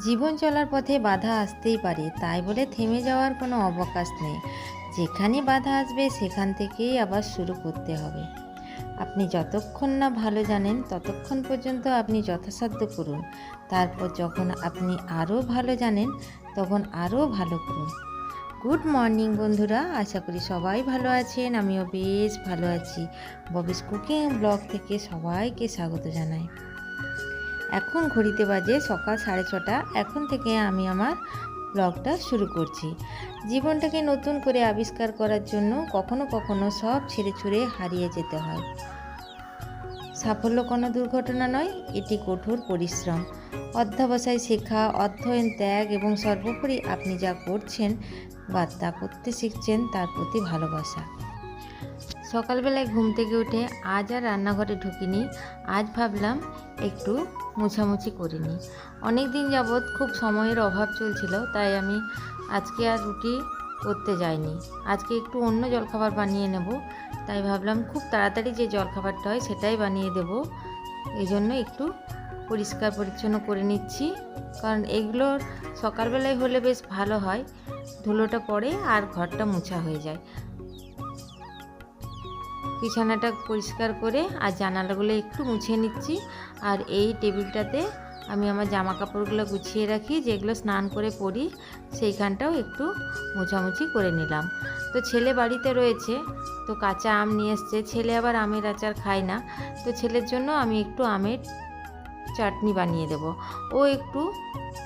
জীবন চলার পথে বাধা আসতেই পারে, তাই বলে থেমে যাওয়ার কোনো অবকাশ নেই। যেখানে বাধা আসবে, সেখান থেকেই আবার শুরু করতে হবে। আপনি যতক্ষণ না ভালো জানেন, ততক্ষণ পর্যন্ত আপনি যথাসাধ্য করুন। তারপর যখন আপনি আরও ভালো জানেন, তখন আরও ভালো করুন। গুড মর্নিং বন্ধুরা, আশা করি সবাই ভালো আছেন, আমিও বেশ ভালো আছি। ববিস কুকিং ব্লগ থেকে সবাইকে স্বাগত জানাই। এখন ঘড়িতে বাজে সকাল সাড়ে ছটা। এখন থেকে আমি আমার ব্লগটা শুরু করছি। জীবনটাকে নতুন করে আবিষ্কার করার জন্য কখনো কখনো সব ছেড়ে ছুড়ে হারিয়ে যেতে হয়। সাফল্য কোনো দুর্ঘটনা নয়, এটি কঠোর পরিশ্রম। অধ্যাবসায় শেখা, অধ্যয়ন, ত্যাগ এবং সর্বোপরি আপনি যা করছেন বা তা করতে শিখছেন, তার প্রতি ভালোবাসা। সকালবেলায় ঘুম থেকে উঠে আজ আর রান্নাঘরে ঢুকিনি, আজ ভাবলাম একটু মুছামুছি করিনি। অনেক দিন যাবৎ খুব সময়ের অভাব চলছিল, তাই আমি আজকে আর রুটি করতে যাইনি। আজকে একটু অন্য জলখাবার বানিয়ে নেব, তাই ভাবলাম খুব তাড়াতাড়ি যে জলখাবারটা হয় সেটাই বানিয়ে দেব। এই জন্য একটু পরিষ্কার পরিচ্ছন্ন করে নিচ্ছি, কারণ এগুলোর সকালবেলায় হলে বেশ ভালো হয়। ধুলোটা পড়ে আর ঘরটা মোছা হয়ে যায়। বিছানাটা পরিষ্কার করে আর জানালাগুলো একটু মুছে নিচ্ছি। আর এই টেবিলটাতে আমি আমার জামা কাপড়গুলো গুছিয়ে রাখি, যেগুলো স্নান করে পরি সেইখানটাও একটু মোছামুছি করে নিলাম। তো ছেলে বাড়িতে রয়েছে, তো কাঁচা আম নিয়ে এসছে। ছেলে আবার আমের আচার খায় না, তো ছেলের জন্য আমি একটু আমের চাটনি বানিয়ে দেব। ও একটু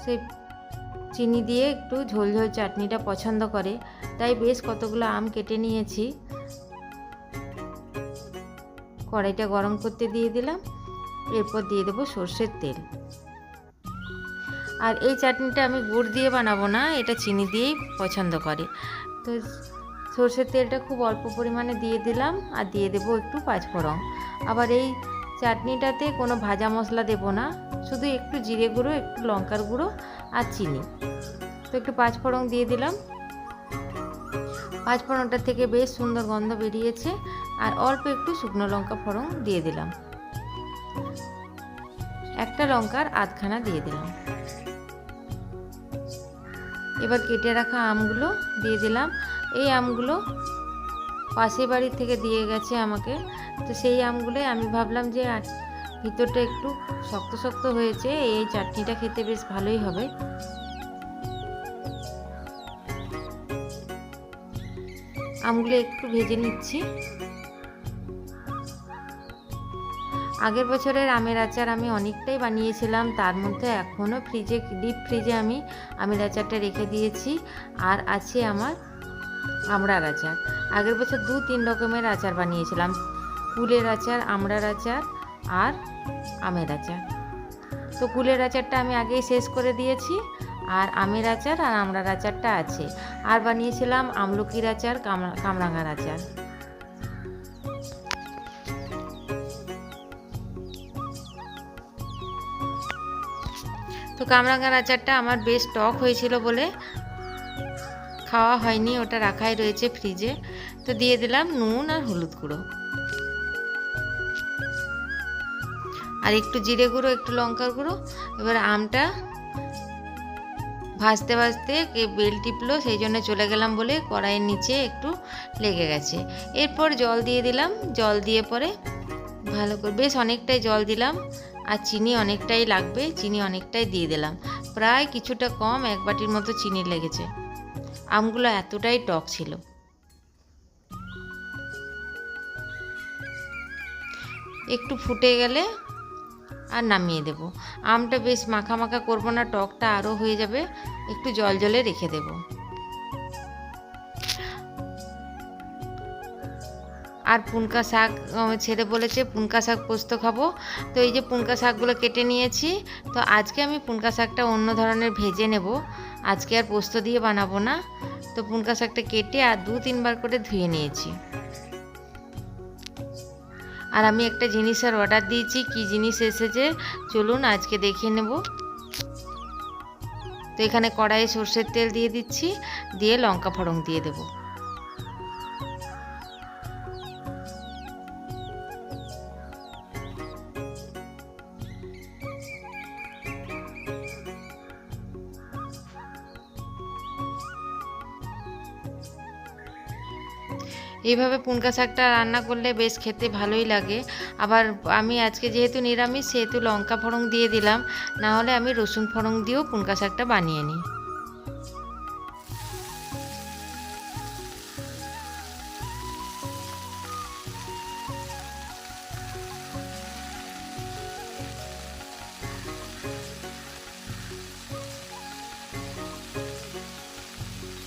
সেই চিনি দিয়ে একটু ঝোল ঝোল চাটনিটা পছন্দ করে, তাই বেশ কতগুলো আম কেটে নিয়েছি। কড়াইটা গরম করতে দিয়ে দিলাম। এরপর দিয়ে দেবো সর্ষের তেল। আর এই চাটনিটা আমি গুড় দিয়ে বানাবো না, এটা চিনি দিয়েই পছন্দ করে। তো সর্ষের তেলটা খুব অল্প পরিমাণে দিয়ে দিলাম আর দিয়ে দেবো একটু পাঁচফোড়ন আবার এই চাটনিটাতে কোনো ভাজা মশলা দেবো না, শুধু একটু জিরে গুঁড়ো, একটু লঙ্কার গুঁড়ো আর চিনি। তো একটু পাঁচফোড়ন দিয়ে দিলাম। পাঁচফোড়নটা থেকে বেশ সুন্দর গন্ধ বেরিয়েছে আর অল্প একটু শুকনো লঙ্কা ফোড়ন দিয়ে দিলাম। একটা লঙ্কার আধখানা দিয়ে দিলাম। এবার কেটে রাখা আমগুলো দিয়ে দিলাম। এই আমগুলো পাশের বাড়ির থেকে দিয়ে গেছে আমাকে। তো সেই আমগুলোই আমি ভাবলাম যে ভিতরটা একটু শক্ত শক্ত হয়েছে, এই চাটনিটা খেতে বেশ ভালোই হবে। আমগুলো একটু ভেজে নিচ্ছি। আগের বছরের আমের আচার আমি অনেকটাই বানিয়েছিলাম, তার মধ্যে এখনও ফ্রিজে, ডিপ ফ্রিজে আমি আমের আচারটা রেখে দিয়েছি আর আছে আমার আমড়ার আচার। আগের বছর দু তিন রকমের আচার বানিয়েছিলাম, কুলের আচার, আমড়ার আচার আর আমের আচার। তো কুলের আচারটা আমি আগেই শেষ করে দিয়েছি আর আমের আচার আর আমড়ার আচারটা আছে। আর বানিয়েছিলাম আমলকির আচার কামরাঙার আচার। তো কামরাঙার আচারটা আমার বেশ টক হয়েছিল বলে খাওয়া হয়নি, ওটা রাখাই রয়েছে ফ্রিজে। তো দিয়ে দিলাম নুন আর হলুদ গুঁড়ো। আর একটু জিরে গুঁড়ো, একটু লঙ্কার গুঁড়ো, এবার আমটা ভাজতে ভাজতে বেল টিপলো, সেই জন্য চলে গেলাম বলে কড়াইয়ের নিচে একটু লেগে গেছে। এরপর জল দিয়ে দিলাম। জল দিয়ে পরে ভালো করে বেশ অনেকটাই জল দিলাম আর চিনি অনেকটাই লাগবে, চিনি অনেকটাই দিয়ে দিলাম। প্রায় কিছুটা কম, এক বাটির মতো চিনি লেগেছে। আমগুলো এতটাই টক ছিল। একটু ফুটে গেলে আর নামিয়ে দেব। আমটা বেশ মাখা মাখা করব না, টকটা আরও হয়ে যাবে। একটু জল জলে রেখে দেব। আর পুনকা শাক ছেড়ে বলেছে পুনকা শাক পোস্ত খাব। তো এই যে পুনকা শাকগুলো কেটে নিয়েছি, তো আজকে আমি পুনকা শাকটা অন্য ধরনের ভেজে নেব। আজকে আর পোস্ত দিয়ে বানাবো না। তো পুনকা শাকটা কেটে আর দু তিনবার করে ধুয়ে নিয়েছি। আর আমি একটা জিনিসের অর্ডার দিয়েছি। কি জিনিস এসেছে? চলুন, আজকে দেখে নেব। তো এখানে কড়াইয়ে সর্ষের তেল দিয়ে দিচ্ছি। দিয়ে লঙ্কা ফড়ং দিয়ে দেবো। এইভাবে পুনকা শাকটা রান্না করলে বেশ খেতে ভালোই লাগে। আবার আমি আজকে যেহেতু নিরামিষ, সেহেতু লঙ্কা ফোড়ং দিয়ে দিলাম। না হলে আমি রসুন ফোড়ং দিয়েও পুনকা শাকটা বানিয়ে নিই।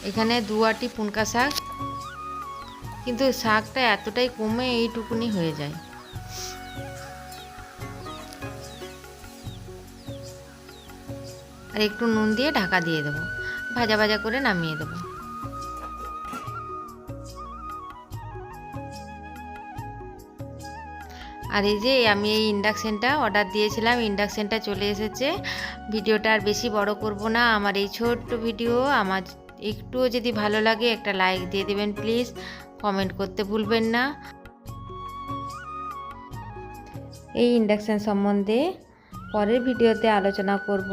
এখানে দু আটি পুনকা শাক কিন্তু শাকটা এতটাই কমে এইটুকুনি হয়ে যায়। আর একটু নুন দিয়ে ঢাকা দিয়ে দেবো। ভাজা ভাজা করে নামিয়ে দেবো। আর এই যে আমি এই ইন্ডাকশানটা অর্ডার দিয়েছিলাম, ইন্ডাকশানটা চলে এসেছে। ভিডিওটা আর বেশি বড় করব না। আমার এই ছোট্ট ভিডিও, আমার একটুও যদি ভালো লাগে একটা লাইক দিয়ে দেবেন প্লিজ। কমেন্ট করতে ভুলবেন না। এই ইন্ডাকশান সম্বন্ধে পরের ভিডিওতে আলোচনা করব।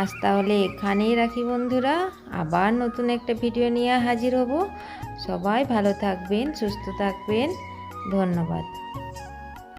আজ তাহলে এখানেই রাখি বন্ধুরা। আবার নতুন একটা ভিডিও নিয়ে হাজির হব। সবাই ভালো থাকবেন, সুস্থ থাকবেন। ধন্যবাদ।